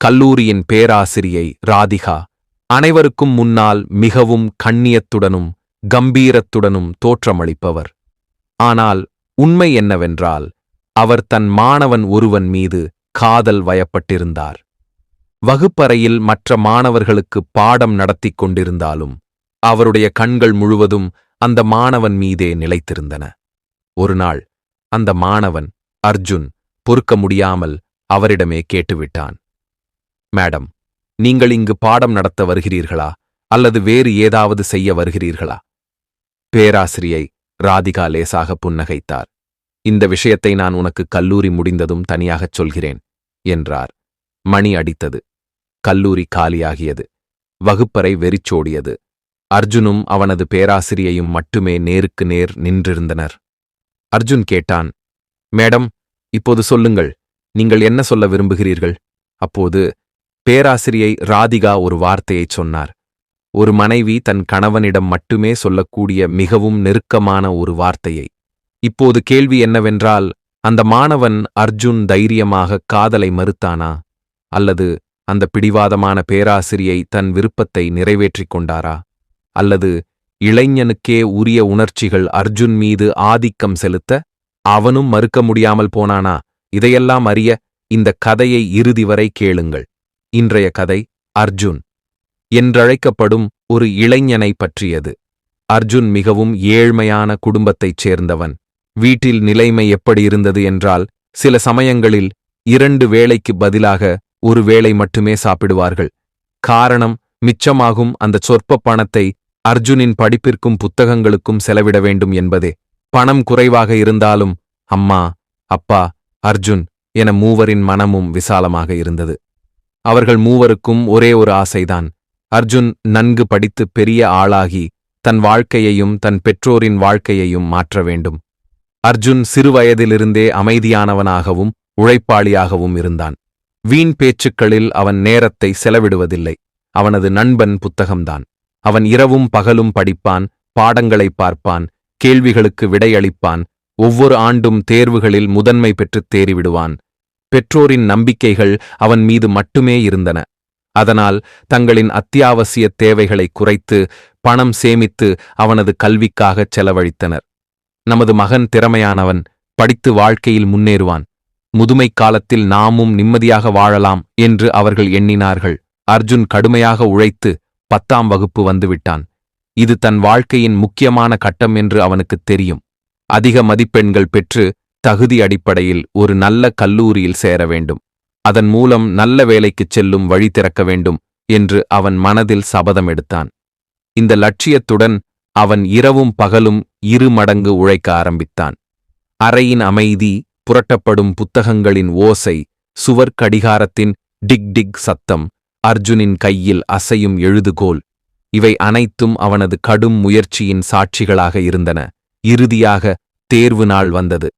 கல்லூரியின் பேராசிரியை ராதிகா. அனைவருக்கும் முன்னால் மிகவும் கண்ணியத்துடனும் கம்பீரத்துடனும் தோற்றமளிப்பவர். ஆனால் உண்மை என்னவென்றால் அவர் தன் மாணவன் ஒருவன் மீது காதல் வயப்பட்டிருந்தார். வகுப்பறையில் மற்ற மாணவர்களுக்கு பாடம் நடத்திக் கொண்டிருந்தாலும் அவருடைய கண்கள் முழுவதும் அந்த மாணவன் மீதே நிலைத்திருந்தன. ஒருநாள் அந்த மாணவன் அர்ஜுன் பொறுக்க முடியாமல் அவரிடமே கேட்டுவிட்டான். மேடம் நீங்கள் இங்கு பாடம் நடத்த வருகிறீர்களா? அல்லது வேறு ஏதாவது செய்ய வருகிறீர்களா? பேராசிரியை ராதிகா லேசாக புன்னகைத்தார். இந்த விஷயத்தை நான் உனக்கு கல்லூரி முடிந்ததும் தனியாகச் சொல்கிறேன் என்றார். மணி அடித்தது. கல்லூரி காலியாகியது. வகுப்பறை வெறிச்சோடியது. அர்ஜுனும் அவனது பேராசிரியையும் மட்டுமே நேருக்கு நேர் நின்றிருந்தனர். அர்ஜுன் கேட்டான் மேடம் இப்போது சொல்லுங்கள் நீங்கள் என்ன சொல்ல விரும்புகிறீர்கள்? அப்போது பேராசிரியை ராதிகா ஒரு வார்த்தையைச் சொன்னார். ஒரு மனைவி தன் கணவனிடம் மட்டுமே சொல்லக்கூடிய மிகவும் நெருக்கமான ஒரு வார்த்தையை. இப்போது கேள்வி என்னவென்றால் அந்த மாணவன் அர்ஜுன் தைரியமாக காதலை மறுத்தானா? அல்லது அந்த பிடிவாதமான பேராசிரியை தன் விருப்பத்தை நிறைவேற்றிக் கொண்டாரா? அல்லது இளைஞனுக்கே உரிய உணர்ச்சிகள் அர்ஜுன் மீது ஆதிக்கம் செலுத்த அவனும் மறுக்க முடியாமல் போனானா? இதையெல்லாம் அறிய இந்த கதையை இறுதி வரை கேளுங்கள். இன்றைய கதை அர்ஜுன் என்றழைக்கப்படும் ஒரு இளைஞனை பற்றியது. அர்ஜுன் மிகவும் ஏழ்மையான குடும்பத்தைச் சேர்ந்தவன். வீட்டில் நிலைமை எப்படி இருந்தது என்றால் சில சமயங்களில் இரண்டு வேளைக்கு பதிலாக ஒரு வேளை மட்டுமே சாப்பிடுவார்கள். காரணம் மிச்சமாகும் அந்த சொற்ப பணத்தை அர்ஜுனின் படிப்பிற்கும் புத்தகங்களுக்கும் செலவிட வேண்டும் என்பதே. பணம் குறைவாக இருந்தாலும் அம்மா அப்பா அர்ஜுன் என மூவரின் மனமும் விசாலமாக இருந்தது. அவர்கள் மூவருக்கும் ஒரே ஒரு ஆசைதான். அர்ஜுன் நன்கு படித்து பெரிய ஆளாகி தன் வாழ்க்கையையும் தன் பெற்றோரின் வாழ்க்கையையும் மாற்ற வேண்டும். அர்ஜுன் சிறுவயதிலிருந்தே அமைதியானவனாகவும் உழைப்பாளியாகவும் இருந்தான். வீண் பேச்சுக்களில் அவன் நேரத்தை செலவிடுவதில்லை. அவனது நண்பன் புத்தகம்தான். அவன் இரவும் பகலும் படிப்பான் பாடங்களை பார்ப்பான் கேள்விகளுக்கு விடையளிப்பான் ஒவ்வொரு ஆண்டும் தேர்வுகளில் முதன்மை பெற்றுத் தேறிவிடுவான். பெற்றோரின் நம்பிக்கைகள் அவன் மீது மட்டுமே இருந்தன. அதனால் தங்களின் அத்தியாவசிய தேவைகளை குறைத்து பணம் சேமித்து அவனது கல்விக்காகச் செலவழித்தனர். நமது மகன் திறமையானவன் படித்து வாழ்க்கையில் முன்னேறுவான். முதுமை காலத்தில் நாமும் நிம்மதியாக வாழலாம் என்று அவர்கள் எண்ணினார்கள். அர்ஜுன் கடுமையாக உழைத்து பத்தாம் வகுப்பு வந்துவிட்டான். இது தன் வாழ்க்கையின் முக்கியமான கட்டம் என்று அவனுக்குத் தெரியும். அதிக மதிப்பெண்கள் பெற்று தகுதி அடிப்படையில் ஒரு நல்ல கல்லூரியில் சேர வேண்டும். அதன் மூலம் நல்ல வேலைக்குச் செல்லும் வழி திறக்க வேண்டும் என்று அவன் மனதில் சபதம் எடுத்தான். இந்த லட்சியத்துடன் அவன் இரவும் பகலும் இரு மடங்கு உழைக்க ஆரம்பித்தான். அறையின் அமைதி புரட்டப்படும் புத்தகங்களின் ஓசை சுவர் கடிகாரத்தின் டிக் டிக் சத்தம் அர்ஜுனின் கையில் அசையும் எழுதுகோல் இவை அனைத்தும் அவனது கடும் முயற்சியின் சாட்சிகளாக இருந்தன. இறுதியாக தேர்வு நாள் வந்தது.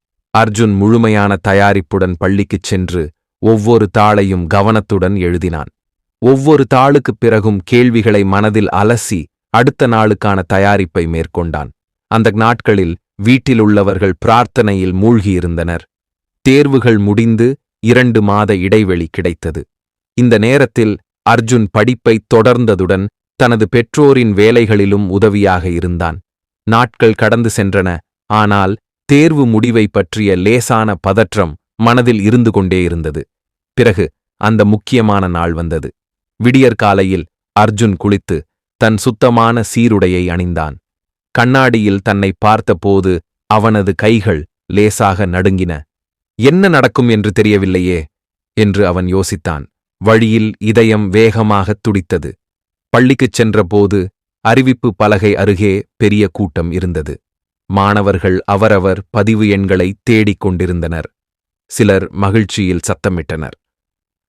அர்ஜுன் முழுமையான தயாரிப்புடன் பள்ளிக்குச் சென்று ஒவ்வொரு தாளையும் கவனத்துடன் எழுதினான். ஒவ்வொரு தாளுக்குப் பிறகும் கேள்விகளை மனதில் அலசி அடுத்த நாளுக்கான தயாரிப்பை மேற்கொண்டான். அந்த நாட்களில் வீட்டிலுள்ளவர்கள் பிரார்த்தனையில் மூழ்கியிருந்தனர். தேர்வுகள் முடிந்து இரண்டு மாத இடைவெளி கிடைத்தது. இந்த நேரத்தில் அர்ஜுன் படிப்பை தொடர்ந்ததுடன் தனது பெற்றோரின் வேலைகளிலும் உதவியாக இருந்தான். நாட்கள் கடந்து சென்றன. ஆனால் தேர்வு முடிவை பற்றிய லேசான பதற்றம் மனதில் இருந்து கொண்டே இருந்தது. பிறகு அந்த முக்கியமான நாள் வந்தது. விடியற்காலையில் அர்ஜுன் குளித்து தன் சுத்தமான சீருடையை அணிந்தான். கண்ணாடியில் தன்னை பார்த்தபோது அவனது கைகள் லேசாக நடுங்கின. என்ன நடக்கும் என்று தெரியவில்லையே? என்று அவன் யோசித்தான். வழியில் இதயம் வேகமாகத் துடித்தது. பள்ளிக்குச் சென்றபோது அறிவிப்பு பலகை அருகே பெரிய கூட்டம் இருந்தது. மாணவர்கள் அவரவர் பதிவு எண்களை தேடிக் கொண்டிருந்தனர். சிலர் மகிழ்ச்சியில் சத்தமிட்டனர்.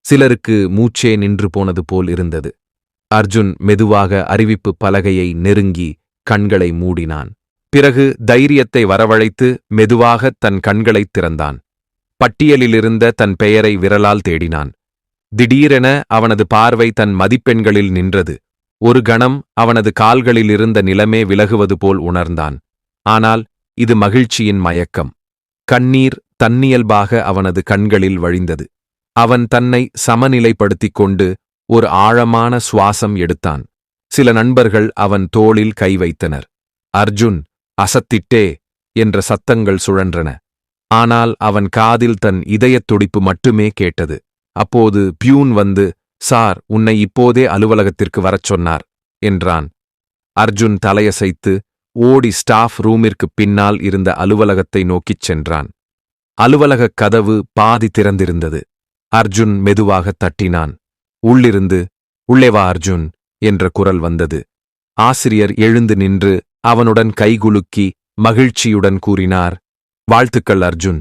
சிலருக்கு மூச்சே நின்று போனது போல் இருந்தது. அர்ஜுன் மெதுவாக அறிவிப்பு பலகையை நெருங்கி கண்களை மூடினான். பிறகு தைரியத்தை வரவழைத்து மெதுவாக தன் கண்களைத் திறந்தான். பட்டியலிலிருந்த தன் பெயரை விரலால் தேடினான். திடீரென அவனது பார்வை தன் மதிப்பெண்களில் நின்றது. ஒரு கணம் அவனது கால்களில் இருந்த நிலமே விலகுவது போல் உணர்ந்தான். ஆனால் இது மகிழ்ச்சியின் மயக்கம். கண்ணீர் தன்னியல்பாக அவனது கண்களில் வழிந்தது. அவன் தன்னை சமநிலைப்படுத்திக் கொண்டு ஒரு ஆழமான சுவாசம் எடுத்தான். சில நண்பர்கள் அவன் தோளில் கை வைத்தனர். அர்ஜுன் அசத்திட்டே என்ற சத்தங்கள் சுழன்றன. ஆனால் அவன் காதில் தன் இதயத் துடிப்பு மட்டுமே கேட்டது. அப்போது பியூன் வந்து சார் உன்னை இப்போதே அலுவலகத்திற்கு வரச் சொன்னார் என்றான். அர்ஜுன் தலையசைத்து ஓடி ஸ்டாஃப் ரூமிற்குப் பின்னால் இருந்த அலுவலகத்தை நோக்கிச் சென்றான். அலுவலகக் கதவு பாதி திறந்திருந்தது. அர்ஜுன் மெதுவாகத் தட்டினான். உள்ளிருந்து உள்ளே வா அர்ஜுன் என்ற குரல் வந்தது. ஆசிரியர் எழுந்து நின்று அவனுடன் கைகுலுக்கி மகிழ்ச்சியுடன் கூறினார் வாழ்த்துக்கள் அர்ஜுன்.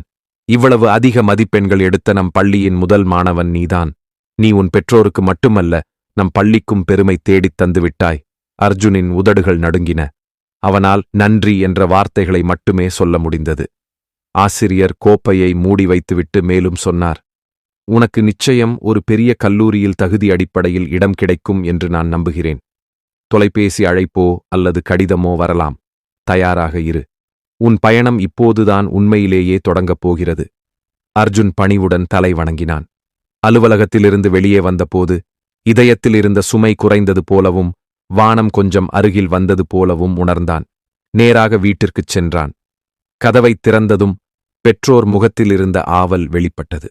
இவ்வளவு அதிக மதிப்பெண்கள் எடுத்த நம் பள்ளியின் முதல் மாணவன் நீதான். நீ உன் பெற்றோருக்கு மட்டுமல்ல நம் பள்ளிக்கும் பெருமை தேடித் தந்துவிட்டாய் அர்ஜுனின் உதடுகள் நடுங்கின. அவனால் நன்றி என்ற வார்த்தைகளை மட்டுமே சொல்ல முடிந்தது. ஆசிரியர் கோப்பையை மூடி வைத்துவிட்டு மேலும் சொன்னார் உனக்கு நிச்சயம் ஒரு பெரிய கல்லூரியில் தகுதி அடிப்படையில் இடம் கிடைக்கும் என்று நான் நம்புகிறேன். தொலைபேசி அழைப்போ அல்லது கடிதமோ வரலாம். தயாராக இரு. உன் பயணம் இப்போதுதான் உண்மையிலேயே தொடங்கப் போகிறது. அர்ஜுன் பணிவுடன் தலை வணங்கினான். அலுவலகத்திலிருந்து வெளியே வந்தபோது இதயத்தில் இருந்த சுமை குறைந்தது போலவும் வானம் கொஞ்சம் அருகில் வந்தது போலவும் உணர்ந்தான். நேராக வீட்டிற்குச் சென்றான். கதவைத் திறந்ததும் பெற்றோர் முகத்தில் இருந்த ஆவல் வெளிப்பட்டது.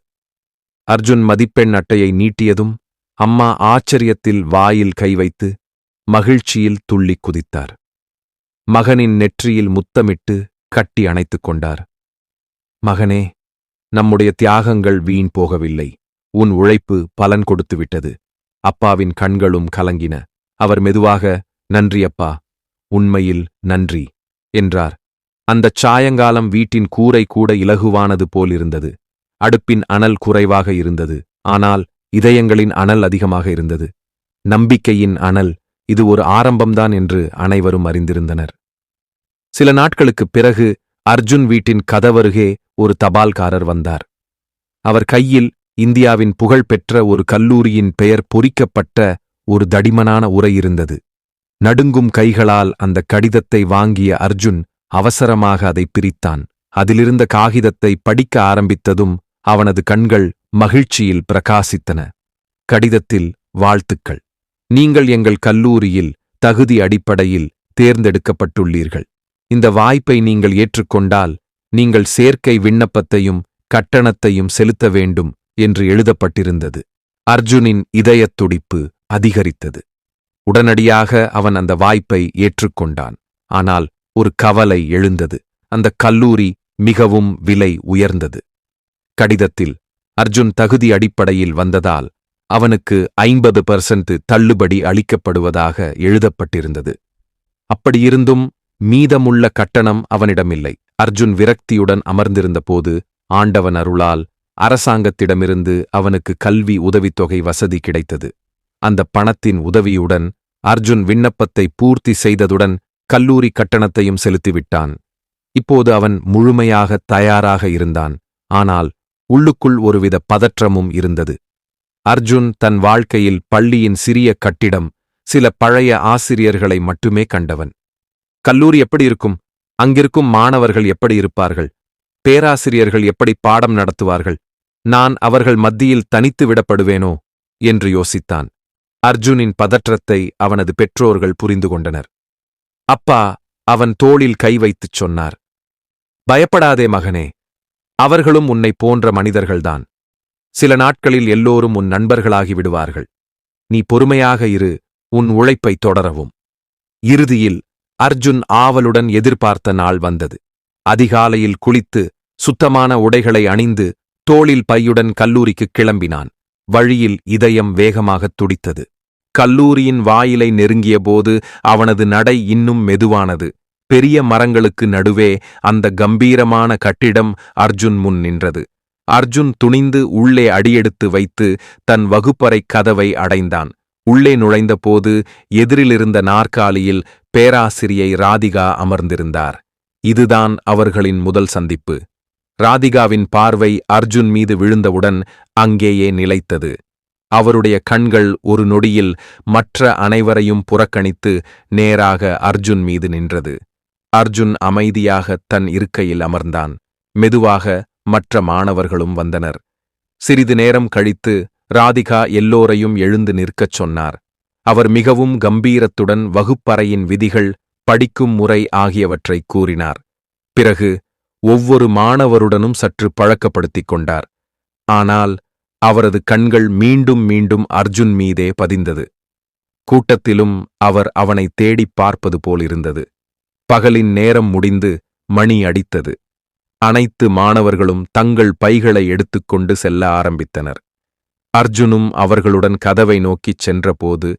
அர்ஜுன் மதிப்பெண் அட்டையை நீட்டியதும் அம்மா ஆச்சரியத்தில் வாயில் கை வைத்து மகிழ்ச்சியில் துள்ளிக் குதித்தார். மகனின் நெற்றியில் முத்தமிட்டு கட்டி அணைத்துக் கொண்டார். மகனே நம்முடைய தியாகங்கள் வீண் போகவில்லை. உன் உழைப்பு பலன் கொடுத்துவிட்டது. அப்பாவின் கண்களும் கலங்கின. அவர் மெதுவாக நன்றி அப்பா உண்மையில் நன்றி என்றார். அந்தச் சாயங்காலம் வீட்டின் கூரை கூட இலகுவானது போலிருந்தது. அடுப்பின் அனல் குறைவாக இருந்தது. ஆனால் இதயங்களின் அனல் அதிகமாக இருந்தது. நம்பிக்கையின் அனல் இது ஒரு ஆரம்பம்தான் என்று அனைவரும் அறிந்திருந்தனர். சில நாட்களுக்குப் பிறகு அர்ஜுன் வீட்டின் கதவருகே ஒரு தபால்காரர் வந்தார். அவர் கையில் இந்தியாவின் புகழ்பெற்ற ஒரு கல்லூரியின் பெயர் பொறிக்கப்பட்ட ஒரு தடிமனான உரை இருந்தது. நடுங்கும் கைகளால் அந்த கடிதத்தை வாங்கிய அர்ஜுன் அவசரமாக அதை பிரித்தான். அதிலிருந்த காகிதத்தை படிக்க ஆரம்பித்ததும் அவனது கண்கள் மகிழ்ச்சியில் பிரகாசித்தன. கடிதத்தில் வாழ்த்துக்கள். நீங்கள் எங்கள் கல்லூரியில் தகுதி அடிப்படையில் தேர்ந்தெடுக்கப்பட்டுள்ளீர்கள். இந்த வாய்ப்பை நீங்கள் ஏற்றுக்கொண்டால் நீங்கள் சேர்க்கை விண்ணப்பத்தையும் கட்டணத்தையும் செலுத்த வேண்டும் என்று எழுதப்பட்டிருந்தது. அர்ஜுனின் இதயத் துடிப்பு அதிகரித்தது. உடனடியாக அவன் அந்த வாய்ப்பை ஏற்றுக்கொண்டான். ஆனால் ஒரு கவலை எழுந்தது. அந்த கல்லூரி மிகவும் விலை உயர்ந்தது. கடிதத்தில் அர்ஜுன் தகுதி அடிப்படையில் வந்ததால் அவனுக்கு ஐம்பது பர்சன்ட் தள்ளுபடி அளிக்கப்படுவதாக எழுதப்பட்டிருந்தது. அப்படியிருந்தும் மீதமுள்ள கட்டணம் அவனிடமில்லை. அர்ஜுன் விரக்தியுடன் அமர்ந்திருந்தபோது ஆண்டவன் அருளால் அரசாங்கத்திடமிருந்து அவனுக்கு கல்வி உதவித்தொகை வசதி கிடைத்தது. அந்த பணத்தின் உதவியுடன் அர்ஜுன் விண்ணப்பத்தை பூர்த்தி செய்ததுடன் கல்லூரி கட்டணத்தையும் செலுத்திவிட்டான். இப்போது அவன் முழுமையாக தயாராக இருந்தான். ஆனால் உள்ளுக்குள் ஒருவித பதற்றமும் இருந்தது. அர்ஜுன் தன் வாழ்க்கையில் பள்ளியின் சிறிய கட்டிடம் சில பழைய ஆசிரியர்களை மட்டுமே கண்டவன். கல்லூரி எப்படி இருக்கும்? அங்கிருக்கும் மாணவர்கள் எப்படி இருப்பார்கள்? பேராசிரியர்கள் எப்படி பாடம் நடத்துவார்கள்? நான் அவர்கள் மத்தியில் தனித்து விடப்படுவேனோ? என்று யோசித்தான். அர்ஜுனின் பதற்றத்தை அவனது பெற்றோர்கள் புரிந்து கொண்டனர் அப்பா அவன் தோளில் கை வைத்துச் சொன்னார். பயப்படாதே மகனே அவர்களும் உன்னை போன்ற மனிதர்கள்தான். சில நாட்களில் எல்லோரும் உன் நண்பர்களாகி விடுவார்கள். நீ பொறுமையாக இரு உன் உழைப்பை தொடரவும். இறுதியில் அர்ஜுன் ஆவலுடன் எதிர்பார்த்த நாள் வந்தது. அதிகாலையில் குளித்து சுத்தமான உடைகளை அணிந்து தோளில் பையுடன் கல்லூரிக்குக் கிளம்பினான். வழியில் இதயம் வேகமாகத் துடித்தது. கல்லூரியின் வாயிலை நெருங்கியபோது அவனது நடை இன்னும் மெதுவானது. பெரிய மரங்களுக்கு நடுவே அந்த கம்பீரமான கட்டிடம் அர்ஜுன் முன் நின்றது. அர்ஜுன் துணிந்து உள்ளே அடியெடுத்து வைத்து தன் வகுப்பறைக் கதவை அடைந்தான். உள்ளே நுழைந்தபோது எதிரிலிருந்த நாற்காலியில் பேராசிரியை ராதிகா அமர்ந்திருந்தார். இதுதான் அவர்களின் முதல் சந்திப்பு. ராதிகாவின் பார்வை அர்ஜுன் மீது விழுந்தவுடன் அங்கேயே நிலைத்தது. அவருடைய கண்கள் ஒரு நொடியில் மற்ற அனைவரையும் புறக்கணித்து நேராக அர்ஜுன் மீது நின்றது. அர்ஜுன் அமைதியாக தன் இருக்கையில் அமர்ந்தான். மெதுவாக மற்ற மாணவர்களும் வந்தனர். சிறிது நேரம் கழித்து ராதிகா எல்லோரையும் எழுந்து நிற்கச் சொன்னார். அவர் மிகவும் கம்பீரத்துடன் வகுப்பறையின் விதிகள் படிக்கும் முறை ஆகியவற்றைக் கூறினார். பிறகு ஒவ்வொரு மாணவருடனும் சற்று பழக்கப்படுத்திக் கொண்டார். ஆனால் அவரது கண்கள் மீண்டும் மீண்டும் அர்ஜுன் மீதே பதிந்தது. கூட்டத்திலும் அவர் அவனை தேடிப் பார்ப்பது போலிருந்தது. பகலின் நேரம் முடிந்து மணி அடித்தது. அனைத்து மாணவர்களும் தங்கள் பைகளை எடுத்துக்கொண்டு செல்ல ஆரம்பித்தனர். அர்ஜுனும் அவர்களுடன் கதவை நோக்கிச் சென்றபோது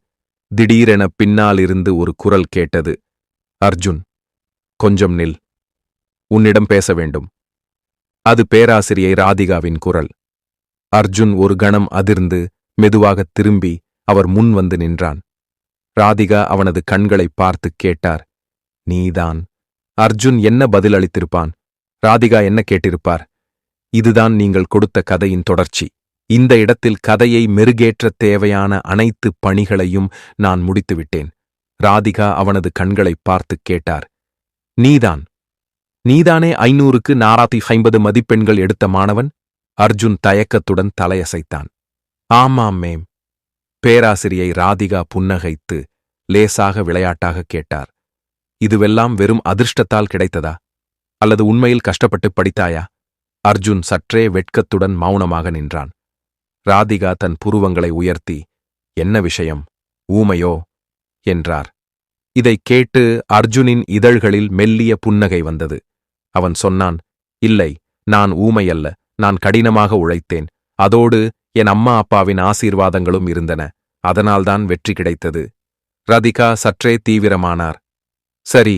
திடீரென பின்னாலிருந்து ஒரு குரல் கேட்டது. அர்ஜுன் கொஞ்சம் நில். உன்னிடம் பேச வேண்டும். அது பேராசிரியை ராதிகாவின் குரல். அர்ஜுன் ஒரு கணம் அதிர்ந்து மெதுவாகத் திரும்பி அவர் முன் வந்து நின்றான். ராதிகா அவனது கண்களைப் பார்த்துக் கேட்டார் நீதான். அர்ஜுன் என்ன பதில் அளித்திருப்பான்? ராதிகா என்ன கேட்டிருப்பார்? இதுதான் நீங்கள் கொடுத்த கதையின் தொடர்ச்சி. இந்த இடத்தில் கதையை மெருகேற்றத் தேவையான அனைத்து பணிகளையும் நான் முடித்துவிட்டேன். ராதிகா அவனது கண்களைப் பார்த்துக் கேட்டார் நீதான். நீதானே ஐநூறுக்கு நாராத்தி ஐம்பது மதிப்பெண்கள் எடுத்த மாணவன்? அர்ஜுன் தயக்கத்துடன் தலையசைத்தான். ஆமாம் மேம் பேராசிரியை ராதிகா புன்னகைத்து லேசாக விளையாட்டாக கேட்டார். இதுவெல்லாம் வெறும் அதிர்ஷ்டத்தால் கிடைத்ததா? அல்லது உண்மையில் கஷ்டப்பட்டு படித்தாயா? அர்ஜுன் சற்றே வெட்கத்துடன் மௌனமாக நின்றான். ராதிகா தன் புருவங்களை உயர்த்தி என்ன விஷயம்? ஊமையோ? என்றார். இதைக் கேட்டு அர்ஜுனின் இதழ்களில் மெல்லிய புன்னகை வந்தது. அவன் சொன்னான் இல்லை நான் ஊமையல்ல. நான் கடினமாக உழைத்தேன். அதோடு என் அம்மா அப்பாவின் ஆசீர்வாதங்களும் இருந்தன. அதனால்தான் வெற்றி கிடைத்தது. ரதிகா சற்றே தீவிரமானார். சரி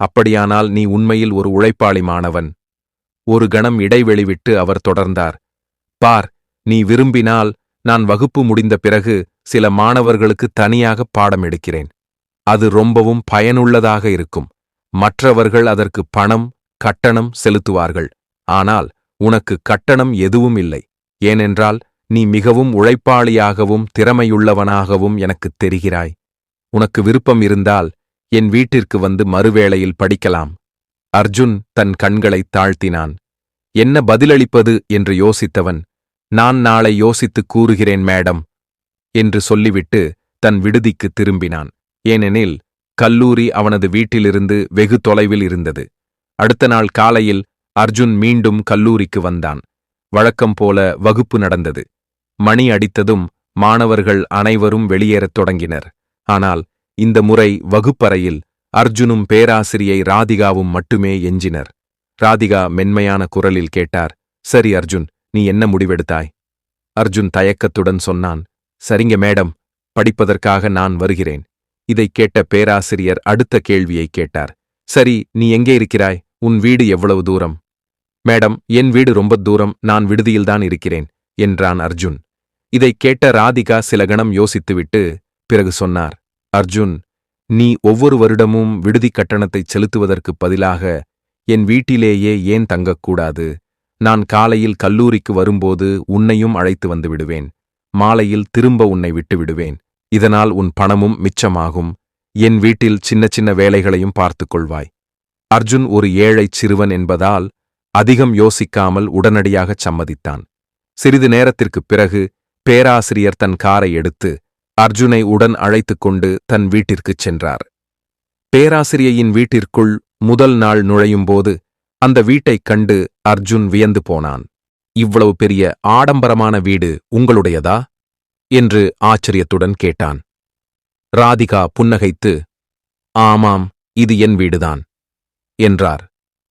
அப்படியானால் நீ உண்மையில் ஒரு உழைப்பாளி மாணவன். ஒரு கணம் இடைவெளி விட்டு அவர் தொடர்ந்தார். பார் நீ விரும்பினால் நான் வகுப்பு முடிந்த பிறகு சில மாணவர்களுக்கு தனியாக பாடம் எடுக்கிறேன். அது ரொம்பவும் பயனுள்ளதாக இருக்கும். மற்றவர்கள் அதற்கு பணம் கட்டணம் செலுத்துவார்கள். ஆனால் உனக்கு கட்டணம் எதுவும் இல்லை. ஏனென்றால் நீ மிகவும் உழைப்பாளியாகவும் திறமையுள்ளவனாகவும் எனக்குத் தெரிகிறாய். உனக்கு விருப்பம் இருந்தால் என் வீட்டிற்கு வந்து மறுவேளையில் படிக்கலாம். அர்ஜுன் தன் கண்களைத் தாழ்த்தினான். என்ன பதிலளிப்பது? என்று யோசித்தவன் நான் நாளை யோசித்துக் கூறுகிறேன் மேடம் என்று சொல்லிவிட்டு தன் விடுதிக்கு திரும்பினான். ஏனெனில் கல்லூரி அவனது வீட்டிலிருந்து வெகு தொலைவில் இருந்தது. அடுத்த நாள் காலையில் அர்ஜுன் மீண்டும் கல்லூரிக்கு வந்தான். வழக்கம் போல வகுப்பு நடந்தது. மணி அடித்ததும் மாணவர்கள் அனைவரும் வெளியேறத் தொடங்கினர். ஆனால் இந்த முறை வகுப்பறையில் அர்ஜுனும் பேராசிரியை ராதிகாவும் மட்டுமே எஞ்சினர். ராதிகா மென்மையான குரலில் கேட்டார் சரி அர்ஜுன் நீ என்ன முடிவெடுத்தாய்? அர்ஜுன் தயக்கத்துடன் சொன்னான் சரிங்க மேடம் படிப்பதற்காக நான் வருகிறேன். இதைக் கேட்ட பேராசிரியர் அடுத்த கேள்வியை கேட்டார் சரி நீ எங்கே இருக்கிறாய்? உன் வீடு எவ்வளவு தூரம்? மேடம் என் வீடு ரொம்ப தூரம் நான் விடுதியில்தான் இருக்கிறேன் என்றான் அர்ஜுன். இதைக் கேட்ட ராதிகா சில கணம் யோசித்துவிட்டு பிறகு சொன்னார் அர்ஜுன் நீ ஒவ்வொரு வருடமும் விடுதிக் கட்டணத்தைச் செலுத்துவதற்குப் பதிலாக என் வீட்டிலேயே ஏன் தங்கக்கூடாது? நான் காலையில் கல்லூரிக்கு வரும்போது உன்னையும் அழைத்து வந்து விடுவேன் மாலையில் திரும்ப உன்னை விட்டு விடுவேன். இதனால் உன் பணமும் மிச்சமாகும். என் வீட்டில் சின்ன சின்ன வேலைகளையும் பார்த்துக் கொள்வாய். அர்ஜுன் ஒரு ஏழைச் சிறுவன் என்பதால் அதிகம் யோசிக்காமல் உடனடியாகச் சம்மதித்தான். சிறிது நேரத்திற்குப் பிறகு பேராசிரியர் தன் காரை எடுத்து அர்ஜுனை உடன் அழைத்துக் கொண்டு தன் வீட்டிற்குச் சென்றார். பேராசிரியையின் வீட்டிற்குள் முதல் நாள் நுழையும்போது அந்த வீட்டைக் கண்டு அர்ஜுன் வியந்து போனான். இவ்வளவு பெரிய ஆடம்பரமான வீடு உங்களுடையதா? என்று ஆச்சரியத்துடன் கேட்டான். ராதிகா புன்னகைத்து ஆமாம் இது என் வீடுதான். என்றார்.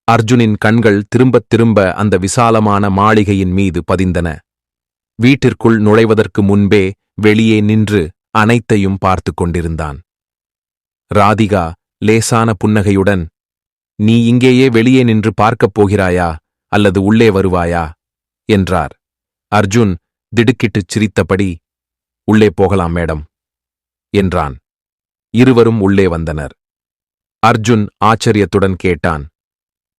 அர்ஜுனின் கண்கள் திரும்பத் திரும்ப அந்த விசாலமான மாளிகையின் மீது பதிந்தன. வீட்டிற்குள் நுழைவதற்கு முன்பே வெளியே நின்று அனைத்தையும் பார்த்து கொண்டிருந்தான். ராதிகா லேசான புன்னகையுடன் நீ இங்கேயே வெளியே நின்று பார்க்கப் போகிறாயா? அல்லது உள்ளே வருவாயா? என்றார். அர்ஜுன் திடுக்கிட்டுச் சிரித்தபடி உள்ளே போகலாம் மேடம் என்றான். இருவரும் உள்ளே வந்தனர். அர்ஜுன் ஆச்சரியத்துடன் கேட்டான்.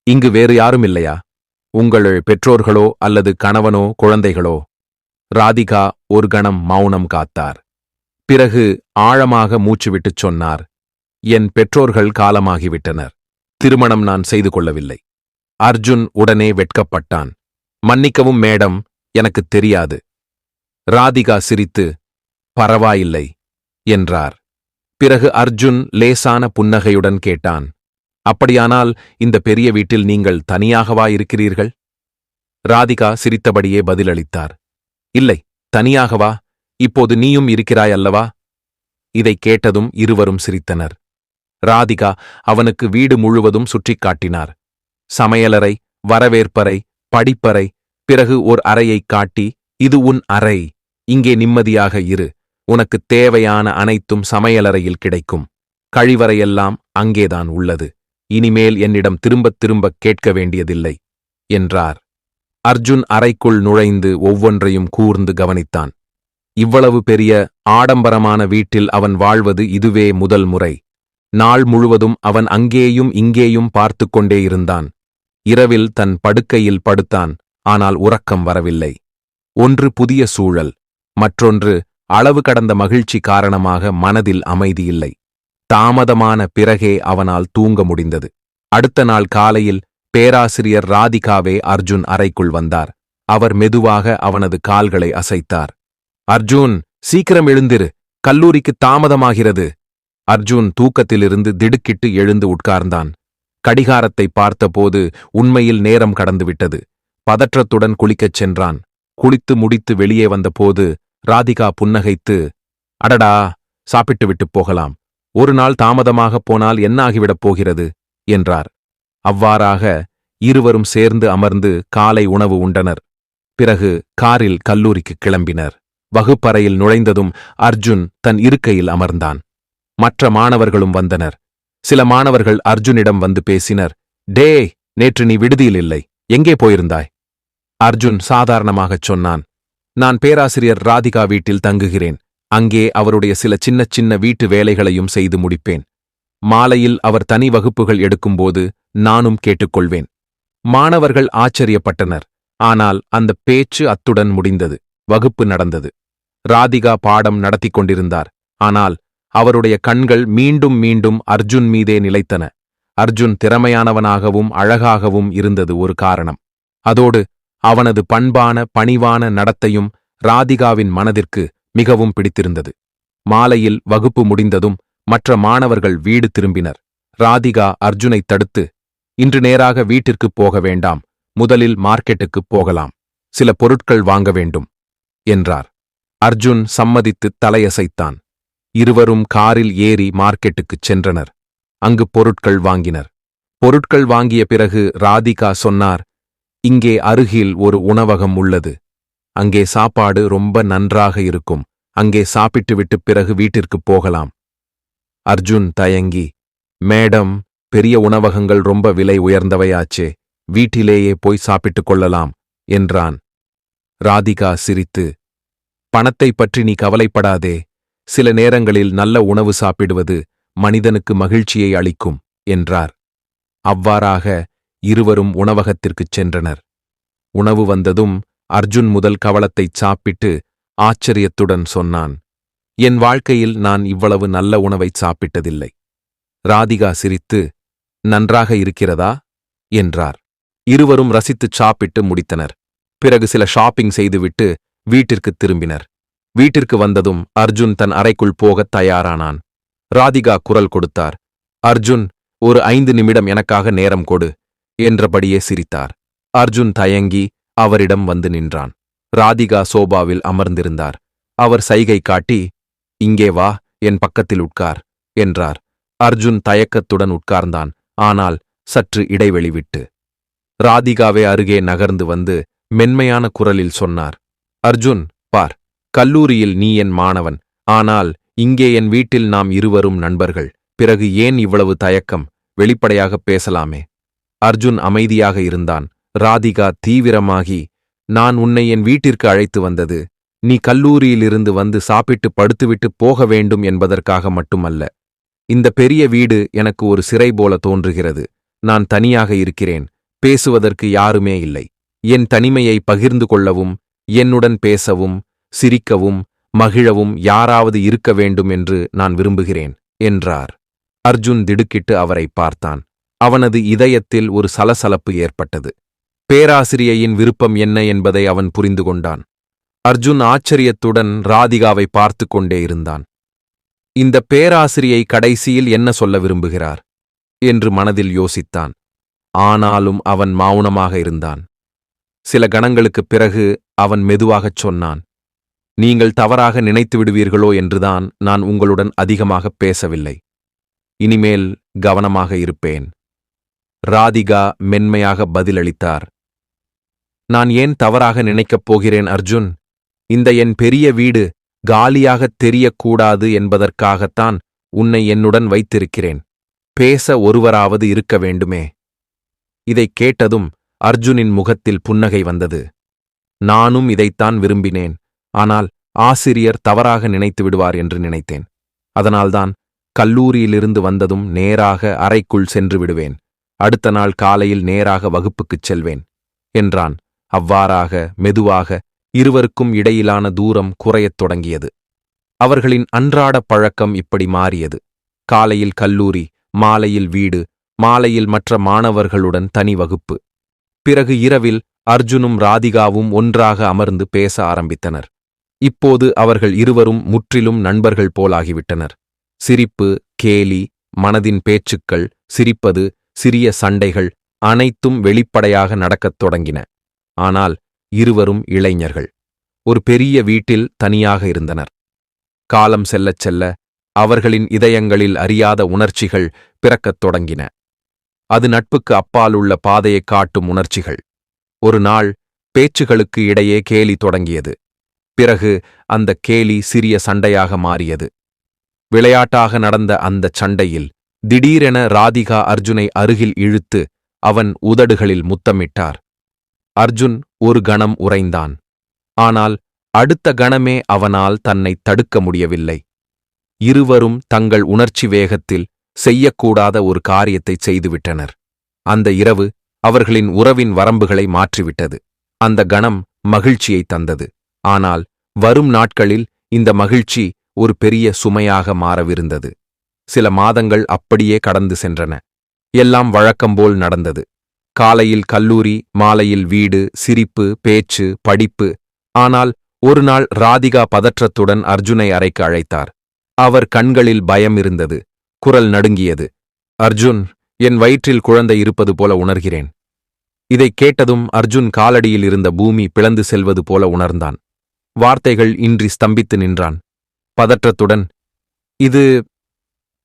இங்கு வேறு யாரும் இல்லையா உங்கள் பெற்றோர்களோ அல்லது கணவனோ குழந்தைகளோ? ராதிகா ஒரு கணம் மௌனம் காத்தார். பிறகு ஆழமாக மூச்சுவிட்டுச் சொன்னார். என் பெற்றோர்கள் காலமாகிவிட்டனர். திருமணம் நான் செய்து கொள்ளவில்லை. அர்ஜுன் உடனே வெட்கப்பட்டான். மன்னிக்கவும் மேடம் எனக்குத் தெரியாது. ராதிகா சிரித்து பரவாயில்லை என்றார். பிறகு அர்ஜுன் லேசான புன்னகையுடன் கேட்டான் அப்படியானால் இந்த பெரிய வீட்டில் நீங்கள் தனியாகவா இருக்கிறீர்கள்? ராதிகா சிரித்தபடியே பதிலளித்தார் இல்லை தனியாகவா இப்போது நீயும் இருக்கிறாய் அல்லவா? இதைக் கேட்டதும் இருவரும் சிரித்தனர். ராதிகா அவனுக்கு வீடு முழுவதும் சுற்றிக் காட்டினார். சமையலறை வரவேற்பறை படிப்பறை பிறகு ஓர் அறையைக் காட்டி இது உன் அறை இங்கே நிம்மதியாக இரு. உனக்குத் தேவையான அனைத்தும் சமையலறையில் கிடைக்கும். கழிவறையெல்லாம் அங்கேதான் உள்ளது. இனிமேல் என்னிடம் திரும்பத் திரும்பக் கேட்க வேண்டியதில்லை என்றார். அர்ஜுன் அறைக்குள் நுழைந்து ஒவ்வொன்றையும் கூர்ந்து கவனித்தான். இவ்வளவு பெரிய ஆடம்பரமான வீட்டில் அவன் வாழ்வது இதுவே முதல் முறை. நாள் முழுவதும் அவன் அங்கேயும் இங்கேயும் பார்த்து கொண்டே இருந்தான். இரவில் தன் படுக்கையில் படுத்தான் ஆனால் உறக்கம் வரவில்லை. ஒன்று புதிய சூழல் மற்றொன்று அளவு கடந்த மகிழ்ச்சி காரணமாக மனதில் அமைதியில்லை தாமதமான பிறகே அவனால் தூங்க முடிந்தது. அடுத்த நாள் காலையில் பேராசிரியர் ராதிகாவே அர்ஜுன் அறைக்குள் வந்தார். அவர் மெதுவாக அவனது கால்களை அசைத்தார். அர்ஜுன் சீக்கிரம் எழுந்திரு. கல்லூரிக்கு தாமதமாகிறது. அர்ஜுன் தூக்கத்திலிருந்து திடுக்கிட்டு எழுந்து உட்கார்ந்தான். கடிகாரத்தை பார்த்தபோது உண்மையில் நேரம் கடந்துவிட்டது. பதற்றத்துடன் குளிக்கச் சென்றான். குளித்து முடித்து வெளியே வந்தபோது ராதிகா புன்னகைத்து அடடா சாப்பிட்டு விட்டுப் போகலாம். ஒரு நாள் தாமதமாகப் போனால் என்ன ஆகிவிடப் போகிறது? என்றார். அவ்வாறாக இருவரும் சேர்ந்து அமர்ந்து காலை உணவு உண்டனர். பிறகு காரில் கல்லூரிக்கு கிளம்பினர். வகுப்பறையில் நுழைந்ததும் அர்ஜுன் தன் இருக்கையில் அமர்ந்தான். மற்ற மாணவர்களும் வந்தனர். சில மாணவர்கள் அர்ஜுனிடம் வந்து பேசினர். டே நேற்று நீ விடுதியில் இல்லை. எங்கே போயிருந்தாய்? அர்ஜுன் சாதாரணமாகச் சொன்னான். நான் பேராசிரியர் ராதிகா வீட்டில் தங்குகிறேன். அங்கே அவருடைய சில சின்ன சின்ன வீட்டு வேலைகளையும் செய்து முடிப்பேன். மாலையில் அவர் தனி வகுப்புகள் எடுக்கும்போது நானும் கேட்டுக்கொள்வேன். மாணவர்கள் ஆச்சரியப்பட்டனர். ஆனால் அந்த பேச்சு அத்துடன் முடிந்தது. வகுப்பு நடந்தது. ராதிகா பாடம் நடத்திக் கொண்டிருந்தார். ஆனால் அவருடைய கண்கள் மீண்டும் மீண்டும் அர்ஜுன் மீதே நிலைத்தன. அர்ஜுன் திறமையானவனாகவும் அழகாகவும் இருந்தது ஒரு காரணம். அதோடு அவனது பண்பான பணிவான நடத்தையும் ராதிகாவின் மனதிற்கு மிகவும் பிடித்திருந்தது. மாலையில் வகுப்பு முடிந்ததும் மற்ற மாணவர்கள் வீடு திரும்பினர். ராதிகா அர்ஜுனைத் தடுத்து இன்று நேராக வீட்டிற்குப் போக வேண்டாம் முதலில் மார்க்கெட்டுக்குப் போகலாம் சில பொருட்கள் வாங்க வேண்டும் என்றார். அர்ஜுன் சம்மதித்து தலையசைத்தான். இருவரும் காரில் ஏறி மார்க்கெட்டுக்குச் சென்றனர். அங்கு பொருட்கள் வாங்கினர். பொருட்கள் வாங்கிய பிறகு ராதிகா சொன்னார் இங்கே அருகில் ஒரு உணவகம் உள்ளது அங்கே சாப்பாடு ரொம்ப நன்றாக இருக்கும். அங்கே சாப்பிட்டுவிட்டு பிறகு வீட்டிற்குப் போகலாம். அர்ஜுன் தயங்கி மேடம் பெரிய உணவகங்கள் ரொம்ப விலை உயர்ந்தவையாச்சே வீட்டிலேயே போய் சாப்பிட்டுக் கொள்ளலாம் என்றான். ராதிகா சிரித்து பணத்தைப் பற்றி நீ கவலைப்படாதே சில நேரங்களில் நல்ல உணவு சாப்பிடுவது மனிதனுக்கு மகிழ்ச்சியை அளிக்கும் என்றார். அவ்வாறாக இருவரும் உணவகத்திற்குச் சென்றனர். உணவு வந்ததும் அர்ஜுன் முதல் கவளத்தைச் சாப்பிட்டு ஆச்சரியத்துடன் சொன்னான் என் வாழ்க்கையில் நான் இவ்வளவு நல்ல உணவைச் சாப்பிட்டதில்லை. ராதிகா சிரித்து நன்றாக இருக்கிறதா? என்றார். இருவரும் ரசித்துச் சாப்பிட்டு முடித்தனர். பிறகு சில ஷாப்பிங் செய்துவிட்டு வீட்டிற்குத் திரும்பினர். வீட்டிற்கு வந்ததும் அர்ஜுன் தன் அறைக்குள் போகத் தயாரானான். ராதிகா குரல் கொடுத்தார் அர்ஜுன் ஒரு ஐந்து நிமிடம் எனக்காக நேரம் கொடு என்றபடியே சிரித்தார். அர்ஜுன் தயங்கி அவரிடம் வந்து நின்றான். ராதிகா சோபாவில் அமர்ந்திருந்தார். அவர் சைகை காட்டி இங்கே வா என் பக்கத்தில் உட்கார் என்றார். அர்ஜுன் தயக்கத்துடன் உட்கார்ந்தான். ஆனால் சற்று இடைவெளி விட்டு ராதிகாவே அருகே நகர்ந்து வந்து மென்மையான குரலில் சொன்னார். அர்ஜுன் பார் கல்லூரியில் நீ என் மாணவன். ஆனால் இங்கே என் வீட்டில் நாம் இருவரும் நண்பர்கள். பிறகு ஏன் இவ்வளவு தயக்கம்? வெளிப்படையாகப் பேசலாமே. அர்ஜுன் அமைதியாக இருந்தான். ராதிகா தீவிரமாகி நான் உன்னை என் வீட்டிற்கு அழைத்து வந்தது. நீ கல்லூரியிலிருந்து வந்து சாப்பிட்டு படுத்துவிட்டு போக வேண்டும் என்பதற்காக மட்டுமல்ல. இந்த பெரிய வீடு எனக்கு ஒரு சிறை போல தோன்றுகிறது. நான் தனியாக இருக்கிறேன். பேசுவதற்கு யாருமே இல்லை. என் தனிமையை பகிர்ந்து கொள்ளவும் என்னுடன் பேசவும் சிரிக்கவும் மகிழவும் யாராவது இருக்க வேண்டும் என்று நான் விரும்புகிறேன் என்றார். அர்ஜுன் திடுக்கிட்டு அவரை பார்த்தான். அவனது இதயத்தில் ஒரு சலசலப்பு ஏற்பட்டது. பேராசிரியையின் விருப்பம் என்ன என்பதை அவன் புரிந்து கொண்டான் அர்ஜுன் ஆச்சரியத்துடன் ராதிகாவை பார்த்து கொண்டே இருந்தான். இந்த பேராசிரியை கடைசியில் என்ன சொல்ல விரும்புகிறார்? என்று மனதில் யோசித்தான். ஆனாலும் அவன் மௌனமாக இருந்தான். சில கணங்களுக்குப் பிறகு அவன் மெதுவாகச் சொன்னான். நீங்கள் தவறாக நினைத்து விடுவீர்களோ என்றுதான் நான் உங்களுடன் அதிகமாக பேசவில்லை. இனிமேல் கவனமாக இருப்பேன். ராதிகா மென்மையாக பதிலளித்தார். நான் ஏன் தவறாக நினைக்கப் போகிறேன் அர்ஜுன்? இந்த என் பெரிய வீடு காலியாகத் தெரியக்கூடாது என்பதற்காகத்தான் உன்னை என்னுடன் வைத்திருக்கிறேன். பேச ஒருவராவது இருக்க வேண்டுமே. இதைக் கேட்டதும் அர்ஜுனின் முகத்தில் புன்னகை வந்தது. நானும் இதைத்தான் விரும்பினேன் ஆனால் ஆசிரியர் தவறாக நினைத்து விடுவார் என்று நினைத்தேன். அதனால்தான் கல்லூரியிலிருந்து வந்ததும் நேராக அறைக்குள் சென்று விடுவேன். அடுத்த நாள் காலையில் நேராக வகுப்புக்குச் செல்வேன் என்றான். அவ்வாறாக மெதுவாக இருவருக்கும் இடையிலான தூரம் குறையத் தொடங்கியது. அவர்களின் அன்றாட பழக்கம் இப்படி மாறியது. காலையில் கல்லூரி மாலையில் வீடு மாலையில் மற்ற மாணவர்களுடன் தனி வகுப்பு. பிறகு இரவில் அர்ஜுனும் ராதிகாவும் ஒன்றாக அமர்ந்து பேச ஆரம்பித்தனர். இப்போது அவர்கள் இருவரும் முற்றிலும் நண்பர்கள் போலாகிவிட்டனர். சிரிப்பு கேலி மனதின் பேச்சுக்கள் சிரிப்பது சிறிய சண்டைகள் அனைத்தும் வெளிப்படையாக நடக்கத் தொடங்கின. ஆனால் இருவரும் இளைஞர்கள். ஒரு பெரிய வீட்டில் தனியாக இருந்தனர். காலம் செல்லச் செல்ல அவர்களின் இதயங்களில் அறியாத உணர்ச்சிகள் பிறக்கத் தொடங்கின. அது நட்புக்கு அப்பாலுள்ள பாதையைக் காட்டும் உணர்ச்சிகள். ஒரு நாள் பேச்சுகளுக்கு இடையே கேலி தொடங்கியது. பிறகு அந்த கேலி சிறிய சண்டையாக மாறியது. விளையாட்டாக நடந்த அந்தச் சண்டையில் திடீரென ராதிகா அர்ஜுனை அருகில் இழுத்து அவன் உதடுகளில் முத்தமிட்டார். அர்ஜுன் ஒரு கணம் உறைந்தான். ஆனால் அடுத்த கணமே அவனால் தன்னை தடுக்க முடியவில்லை. இருவரும் தங்கள் உணர்ச்சி வேகத்தில் செய்யக்கூடாத ஒரு காரியத்தை செய்துவிட்டனர். அந்த இரவு அவர்களின் உறவின் வரம்புகளை மாற்றிவிட்டது. அந்த கணம் மகிழ்ச்சியை தந்தது. ஆனால் வரும் நாட்களில் இந்த மகிழ்ச்சி ஒரு பெரிய சுமையாக மாறவிருந்தது. சில மாதங்கள் அப்படியே கடந்து சென்றன. எல்லாம் வழக்கம்போல் நடந்தது. காலையில் கல்லூரி மாலையில் வீடு சிரிப்பு பேச்சு படிப்பு. ஆனால் ஒரு நாள் ராதிகா பதற்றத்துடன் அர்ஜுனை அறைக்கு அழைத்தார். அவர் கண்களில் பயம் இருந்தது. குரல் நடுங்கியது. அர்ஜுன் என் வயிற்றில் குழந்தை இருப்பது போல உணர்கிறேன். இதைக் கேட்டதும் அர்ஜுன் காலடியில் இருந்த பூமி பிளந்து செல்வது போல உணர்ந்தான். வார்த்தைகள் இன்றி ஸ்தம்பித்து நின்றான். பதற்றத்துடன் இது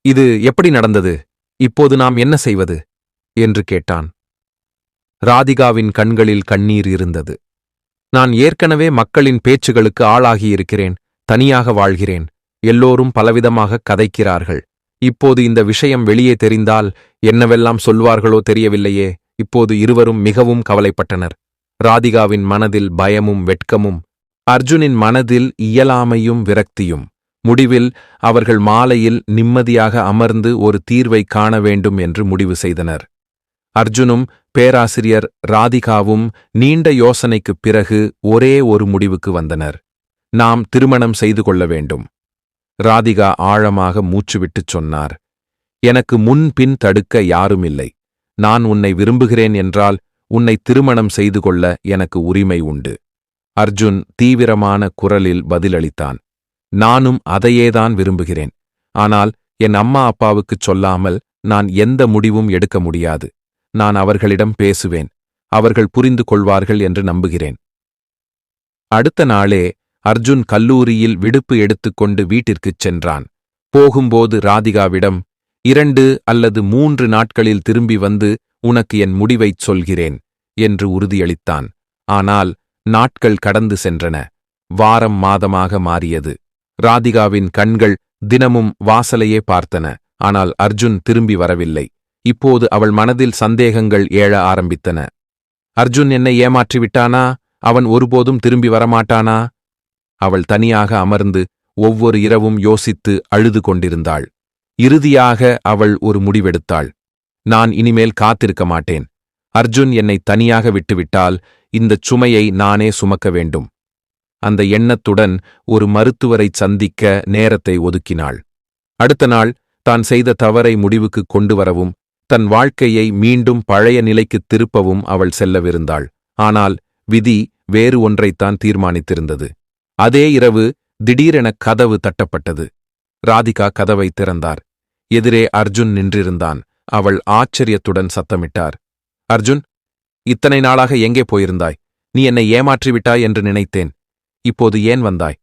இது எப்படி நடந்தது? இப்போது நாம் என்ன செய்வது? என்று கேட்டான். ராதிகாவின் கண்களில் கண்ணீர் இருந்தது. நான் ஏற்கனவே மக்களின் பேச்சுகளுக்கு ஆளாகியிருக்கிறேன் தனியாக வாழ்கிறேன் எல்லோரும் பலவிதமாக கதைக்கிறார்கள். இப்போது இந்த விஷயம் வெளியே தெரிந்தால் என்னவெல்லாம் சொல்வார்களோ தெரியவில்லையே இப்போது இருவரும் மிகவும் கவலைப்பட்டனர். ராதிகாவின் மனதில் பயமும் வெட்கமும் அர்ஜுனின் மனதில் இயலாமையும் விரக்தியும். முடிவில் அவர்கள் மாலையில் நிம்மதியாக அமர்ந்து ஒரு தீர்வை காண வேண்டும் என்று முடிவு செய்தனர். அர்ஜுனும் பேராசிரியர் ராதிகாவும் நீண்ட யோசனைக்குப் பிறகு ஒரே ஒரு முடிவுக்கு வந்தனர். நாம் திருமணம் செய்து கொள்ள வேண்டும். ராதிகா ஆழமாக மூச்சுவிட்டுச் சொன்னார். எனக்கு முன் பின் தடுக்க யாருமில்லை. நான் உன்னை விரும்புகிறேன் என்றால் உன்னை திருமணம் செய்து கொள்ள எனக்கு உரிமை உண்டு. அர்ஜுன் தீவிரமான குரலில் பதிலளித்தான். நானும் அதையேதான் விரும்புகிறேன். ஆனால் என் அம்மா அப்பாவுக்குச் சொல்லாமல் நான் எந்த முடிவும் எடுக்க முடியாது. நான் அவர்களிடம் பேசுவேன். அவர்கள் புரிந்து கொள்வார்கள் என்று நம்புகிறேன். அடுத்த நாளே அர்ஜுன் கல்லூரியில் விடுப்பு எடுத்துக்கொண்டு வீட்டிற்குச் சென்றான். போகும்போது ராதிகாவிடம் இரண்டு அல்லது மூன்று நாட்களில் திரும்பி வந்து உனக்கு என் முடிவைச் சொல்கிறேன் என்று உறுதியளித்தான். ஆனால் நாட்கள் கடந்து சென்றன. வாரம் மாதமாக மாறியது. ராதிகாவின் கண்கள் தினமும் வாசலையே பார்த்தன. ஆனால் அர்ஜுன் திரும்பி வரவில்லை. இப்போது அவள் மனதில் சந்தேகங்கள் ஏழ ஆரம்பித்தன. அர்ஜுன் என்னை ஏமாற்றிவிட்டானா? அவன் ஒருபோதும் திரும்பி வரமாட்டானா? அவள் தனியாக அமர்ந்து ஒவ்வொரு இரவும் யோசித்து அழுது கொண்டிருந்தாள். இறுதியாக அவள் ஒரு முடிவெடுத்தாள். நான் இனிமேல் காத்திருக்க மாட்டேன். அர்ஜுன் என்னை தனியாக விட்டுவிட்டால் இந்தச் சுமையை நானே சுமக்க வேண்டும். அந்த எண்ணத்துடன் ஒரு மருத்துவரைச் சந்திக்க நேரத்தை ஒதுக்கினாள். அடுத்த நாள் தான் செய்த தவறை முடிவுக்கு கொண்டு வரவும் தன் வாழ்க்கையை மீண்டும் பழைய நிலைக்குத் திருப்பவும் அவள் செல்லவிருந்தாள். ஆனால் விதி வேறு ஒன்றைத்தான் தீர்மானித்திருந்தது. அதே இரவு திடீரென கதவு தட்டப்பட்டது. ராதிகா கதவை திறந்தார். எதிரே அர்ஜுன் நின்றிருந்தான். அவள் ஆச்சரியத்துடன் சத்தமிட்டார். அர்ஜுன் இத்தனை நாளாக எங்கே போயிருந்தாய்? நீ என்னை ஏமாற்றிவிட்டாய் என்று நினைத்தேன். இப்போது ஏன் வந்தாய்?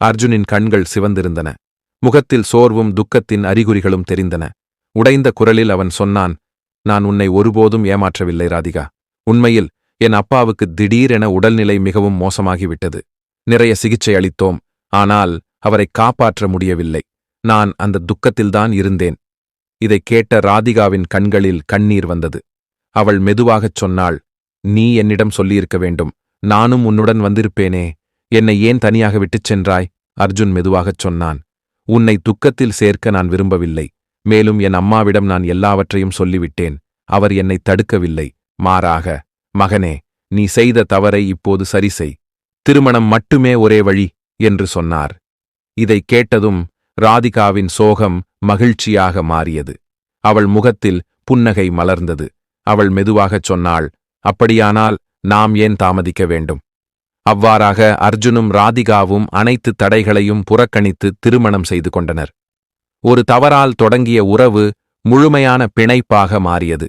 அர்ஜுனின் கண்கள் சிவந்திருந்தன. முகத்தில் சோர்வும் துக்கத்தின் அறிகுறிகளும் தெரிந்தன. உடைந்த குரலில் அவன் சொன்னான் நான் உன்னை ஒருபோதும் ஏமாற்றவில்லை ராதிகா. உண்மையில் என் அப்பாவுக்கு திடீரென உடல்நிலை மிகவும் மோசமாகிவிட்டது. நிறைய சிகிச்சை அளித்தோம் ஆனால் அவரை காப்பாற்ற முடியவில்லை. நான் அந்த துக்கத்தில்தான் இருந்தேன். இதைக் கேட்ட ராதிகாவின் கண்களில் கண்ணீர் வந்தது. அவள் மெதுவாகச் சொன்னாள் நீ என்னிடம் சொல்லியிருக்க வேண்டும். நானும் உன்னுடன் வந்திருப்பேனே. என்னை ஏன் தனியாக விட்டுச் சென்றாய்? அர்ஜுன் மெதுவாகச் சொன்னான் உன்னை துக்கத்தில் சேர்க்க நான் விரும்பவில்லை. மேலும் என் அம்மாவிடம் நான் எல்லாவற்றையும் சொல்லிவிட்டேன். அவர் என்னை தடுக்கவில்லை. மாறாக மகனே நீ செய்த தவறை இப்போது சரி செய் திருமணம் மட்டுமே ஒரே வழி என்று சொன்னார். இதைக் கேட்டதும் ராதிகாவின் சோகம் மகிழ்ச்சியாக மாறியது. அவள் முகத்தில் புன்னகை மலர்ந்தது. அவள் மெதுவாகச் சொன்னாள் அப்படியானால் நாம் ஏன் தாமதிக்க வேண்டும்? அவ்வாறாக அர்ஜுனும் ராதிகாவும் அனைத்து தடைகளையும் புறக்கணித்து திருமணம் செய்து கொண்டனர். ஒரு தவறால் தொடங்கிய உறவு முழுமையான பிணைப்பாக மாறியது.